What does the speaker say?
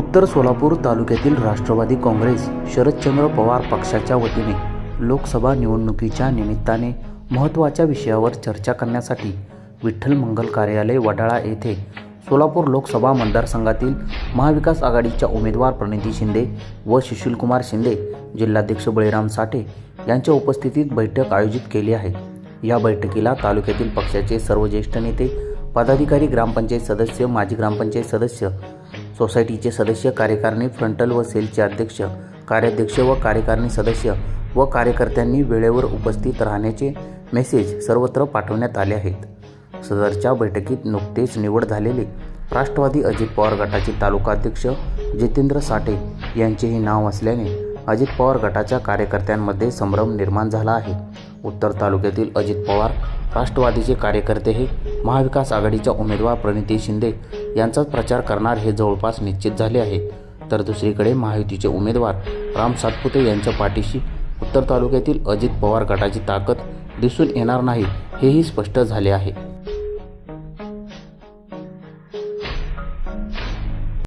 उत्तर सोलापूर तालुक्यातील राष्ट्रवादी काँग्रेस शरदचंद्र पवार पक्षाच्या वतीने लोकसभा निवडणुकीच्या निमित्ताने महत्त्वाच्या विषयावर चर्चा करण्यासाठी विठ्ठल मंगल कार्यालय वडाळा येथे सोलापूर लोकसभा मतदारसंघातील महाविकास आघाडीच्या उमेदवार प्रणिती शिंदे व सुशीलकुमार शिंदे जिल्हाध्यक्ष बळीराम साठे यांच्या उपस्थितीत बैठक आयोजित केली आहे. या बैठकीला तालुक्यातील पक्षाचे सर्व ज्येष्ठ नेते पदाधिकारी ग्रामपंचायत सदस्य माजी ग्रामपंचायत सदस्य सोसायटीचे सदस्य कार्यकारिणी फ्रंटल व सेलचे अध्यक्ष कार्याध्यक्ष व कार्यकारिणी सदस्य व कार्यकर्त्यांनी वेळेवर उपस्थित राहण्याचे मेसेज सर्वत्र पाठवण्यात आले आहेत. सदरच्या बैठकीत नुकतेच निवड झालेले राष्ट्रवादी अजित पवार गटाचे तालुकाध्यक्ष जितेंद्र साठे यांचेही नाव असल्याने अजित पवार गटाच्या कार्यकर्त्यांमध्ये संभ्रम निर्माण झाला आहे. उत्तर तालुक्यातील अजित पवार राष्ट्रवादीचे कार्यकर्ते हे महाविकास आघाडीच्या उमेदवार प्रणिती शिंदे यांचाच प्रचार करणार हे जवळपास निश्चित झाले आहे. तर दुसरीकडे महायुतीचे उमेदवार राम सातपुते यांच्या पाठीशी उत्तर तालुक्यातील अजित पवार गटाची ताकद दिसून येणार नाही हेही स्पष्ट झाले आहे.